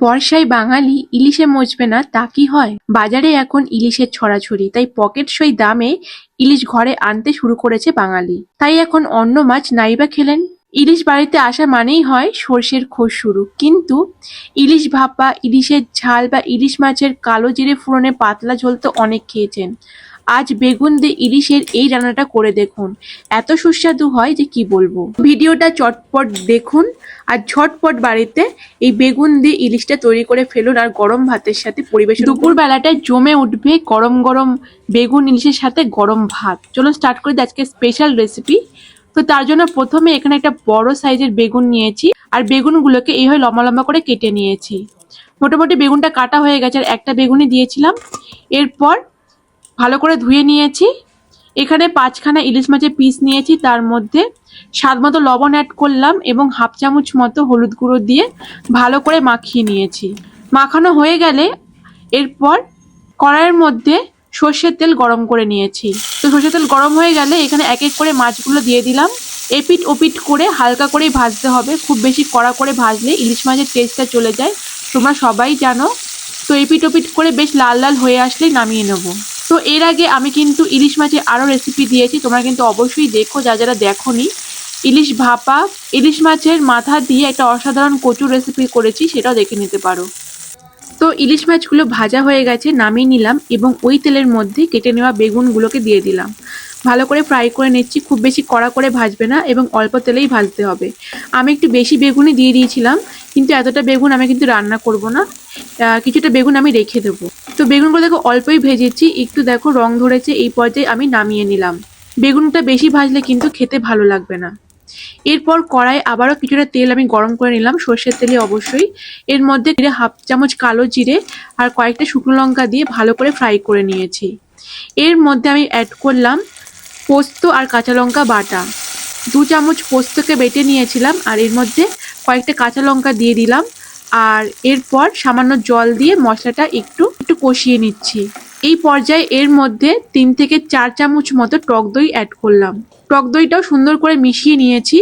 বর্ষায় বাঙালি ইলিশে মজবে না, তা কি হয়? বাজারে এখন ইলিশের ছড়াছড়ি, তাই পকেট সই দামে ইলিশ ঘরে আনতে শুরু করেছে বাঙালি। তাই এখন অন্য মাছ নাইবা খেলেন? ইলিশ বাড়িতে আসা মানেই হয় সর্ষের খোস শুরু। কিন্তু ইলিশ ভাপা, ইলিশের ঝাল বা ইলিশ মাছের কালো জিরে ফোড়নে পাতলা ঝোল তো অনেক খেয়েছেন। আজ বেগুন দিয়ে ইলিশের এই রান্নাটা করে দেখুন। এত সুস্বাদু হয় যে কি বলব? ভিডিওটা চটপট দেখুন আর ঝটপট বাড়িতে এই বেগুন দিয়ে ইলিশটা তৈরি করে ফেলুন আর গরম ভাতের সাথে পরিবেশন দুপুর বেলাটায় জমে উঠবে গরম গরম বেগুন ইলিশের সাথে গরম ভাত। চলুন স্টার্ট করে আজকে স্পেশাল রেসিপি তো তার জন্য প্রথমে এখানে একটা বড় সাইজের বেগুন নিয়েছি আর বেগুনগুলোকে এইভাবে লম্বা লম্বা করে কেটে নিয়েছি। মোটামুটি বেগুনটা কাটা হয়ে গেছে আর একটা বেগুনই দিয়েছিলাম। এরপর ভালো করে ধুয়ে নিয়েছি। এখানে পাঁচখানা ইলিশ মাছের পিস নিয়েছি, তার মধ্যে স্বাদ মতো লবণ অ্যাড করলাম এবং হাফ চামচ মতো হলুদ গুঁড়ো দিয়ে ভালো করে মাখিয়ে নিয়েছি। মাখানো হয়ে গেলে এরপর কড়াইয়ের মধ্যে সর্ষের তেল গরম করে নিয়েছি। তো সর্ষের তেল গরম হয়ে গেলে এখানে এক এক করে মাছগুলো দিয়ে দিলাম। এপিট ওপিট করে হালকা করেই ভাজতে হবে। খুব বেশি কড়া করে ভাজলে ইলিশ মাছের টেস্টটা চলে যায়। তোমরা সবাই জানো। তো এপিট ওপিট করে বেশ লাল লাল হয়ে আসলেই নামিয়ে নেব। তো এর আগে আমি কিন্তু ইলিশ মাছের আরও রেসিপি দিয়েছি। তোমরা কিন্তু অবশ্যই দেখো, যা যারা দেখোনি, ইলিশ ভাপা, ইলিশ মাছের মাথা দিয়ে একটা অসাধারণ কচুর রেসিপি করেছি, সেটাও দেখে নিতে পারো। তো ইলিশ মাছগুলো ভাজা হয়ে গেছে, নামিয়ে নিলাম এবং ওই তেলের মধ্যে কেটে নেওয়া বেগুনগুলোকে দিয়ে দিলাম। ভালো করে ফ্রাই করে নিচ্ছি, খুব বেশি কড়া করে ভাজবে না এবং অল্প তেলেই ভাজতে হবে। আমি একটু বেশি বেগুনই দিয়ে দিয়েছিলাম, কিন্তু এতটা বেগুন আমি কিন্তু রান্না করব না। কিছুটা বেগুন আমি রেখে দেবো। বেগুনগুলো দেখো অল্পই ভেজেছি, একটু দেখো রং ধরেছে, এই পর্যায়ে আমি নামিয়ে নিলাম। বেগুনটা বেশি ভাজলে কিন্তু খেতে ভালো লাগবে না। এরপর কড়াই আবারও কিছুটা তেল আমি গরম করে নিলাম, সর্ষের তেলে অবশ্যই। এর মধ্যে হাফ চামচ কালো জিরে আর কয়েকটা শুকনো লঙ্কা দিয়ে ভালো করে ফ্রাই করে নিয়েছি। এর মধ্যে আমি অ্যাড করলাম পোস্ত আর কাঁচা লঙ্কা বাটা। দু চামচ পোস্তকে বেটে নিয়েছিলাম আর এর মধ্যে কয়েকটা কাঁচা লঙ্কা দিয়ে দিলাম। আর এরপর সামান্য জল দিয়ে মশলাটা একটু একটু কষিয়ে নিচ্ছি। এই পর্যায়ে এর মধ্যে তিন থেকে চার চামচ মতো টক দই অ্যাড করলাম। টক দইটাও সুন্দর করে মিশিয়ে নিয়েছি।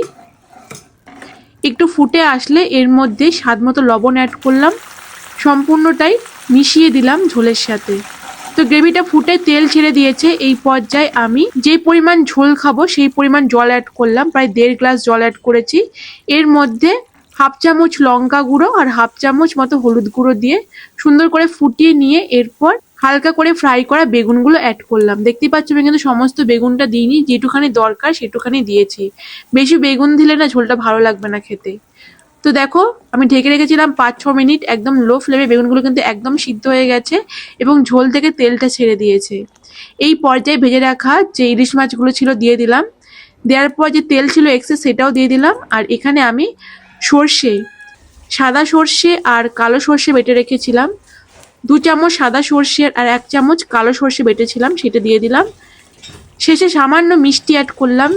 একটু ফুটে আসলে এর মধ্যে স্বাদ মতো লবণ অ্যাড করলাম। সম্পূর্ণটাই মিশিয়ে দিলাম ঝোলের সাথে। তো গ্রেভিটা ফুটে তেল ছেড়ে দিয়েছে। এই পর্যায়ে আমি যে পরিমাণ ঝোল খাব সেই পরিমাণ জল অ্যাড করলাম। প্রায় দেড় গ্লাস জল অ্যাড করেছি। এর মধ্যে হাফ চামচ লঙ্কা গুঁড়ো আর হাফ চামচ মতো হলুদ গুঁড়ো দিয়ে সুন্দর করে ফুটিয়ে নিয়ে এরপর হালকা করে ফ্রাই করা বেগুনগুলো অ্যাড করলাম। দেখতে পাচ্ছ আমি কিন্তু সমস্ত বেগুনটা দিইনি, যেটুখানি দরকার সেটুখানি দিয়েছি। বেশি বেগুন দিলে না ঝোলটা ভালো লাগবে না খেতে। তো দেখো, আমি ঢেকে রেখেছিলাম পাঁচ ছ মিনিট একদম লো ফ্লেমে বেগুনগুলো কিন্তু একদম সিদ্ধ হয়ে গেছে এবং ঝোল থেকে তেলটা ছেড়ে দিয়েছে। এই পর্যায়ে ভেজে রাখা যে ইলিশ মাছগুলো ছিল দিয়ে দিলাম। দেওয়ার পর যে তেল ছিল এক্সেস সেটাও দিয়ে দিলাম। আর এখানে আমি সর্ষে, সাদা সর্ষে আর কালো সর্ষে বেটে রেখেছিলাম। দু চামচ সাদা সর্ষে আর এক চামচ কালো সর্ষে বেটেছিলাম, সেটা দিয়ে দিলাম। শেষে সামান্য মিষ্টি অ্যাড করলাম,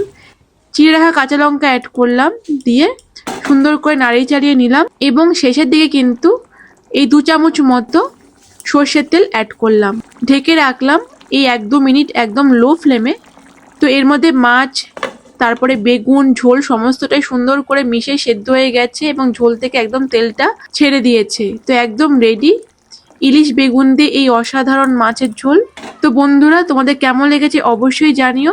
চিড়ে রাখা কাঁচা লঙ্কা অ্যাড করলাম, দিয়ে সুন্দর করে নাড়িয়ে চাড়িয়ে নিলাম এবং শেষের দিকে কিন্তু এই দু চামচ মতো সর্ষের তেল অ্যাড করলাম। ঢেকে রাখলাম এই এক দু মিনিট একদম লো ফ্লেমে তো এর মধ্যে মাছ তারপরে বেগুন, ঝোল সমস্তটাই সুন্দর করে মিশে সেদ্ধ হয়ে গেছে এবং ঝোল থেকে একদম তেলটা ছেড়ে দিয়েছে। তো একদম রেডি ইলিশ বেগুন দিয়ে এই অসাধারণ মাছের ঝোল। তো বন্ধুরা, তোমাদের কেমন লেগেছে অবশ্যই জানিও।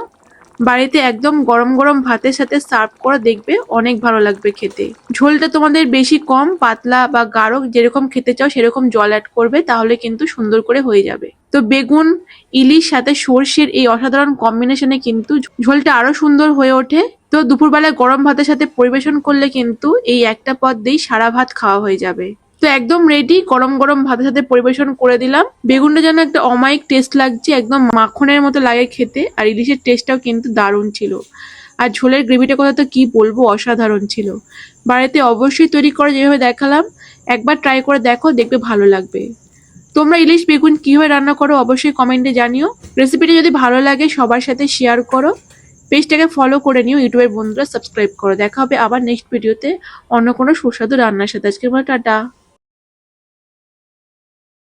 বাড়িতে একদম গরম গরম ভাতের সাথে সার্ভ করে দেখবে অনেক ভালো লাগবে খেতে। ঝোলটা তোমাদের বেশি কম, পাতলা বা গাঢ় যেরকম খেতে চাও সেরকম জল অ্যাড করবে, তাহলে কিন্তু সুন্দর করে হয়ে যাবে। তো বেগুন, ইলিশ, সাথে সর্ষের এই অসাধারণ কম্বিনেশনে কিন্তু ঝোলটা আরও সুন্দর হয়ে ওঠে। তো দুপুরবেলায় গরম ভাতের সাথে পরিবেশন করলে কিন্তু এই একটা পদ দিয়েই সারা ভাত খাওয়া হয়ে যাবে। তো একদম রেডি গরম গরম ভাতের সাথে পরিবেশন করে দিলাম। বেগুনটা যেন একটা অমায়িক টেস্ট লাগছে, একদম মাখনের মতো লাগে খেতে, আর ইলিশের টেস্টটাও কিন্তু দারুণ ছিল। আর ঝোলের গ্রেভিটা কথা তো কি বলব, অসাধারণ ছিল। বাড়িতে অবশ্যই তৈরি করে যেভাবে দেখালাম, একবার ট্রাই করে দেখো, দেখবে ভালো লাগবে। তোমরা ইলিশ, বেগুন কীভাবে রান্না করো অবশ্যই কমেন্টে জানিও। রেসিপিটা যদি ভালো লাগে, সবার সাথে শেয়ার করো। পেজটাকে ফলো করে নিও, ইউটিউবের বন্ধুরা সাবস্ক্রাইব করো। দেখা হবে আবার নেক্সট ভিডিওতে অন্য কোনো সুস্বাদু রান্নার সাথে। আজকের টাটা।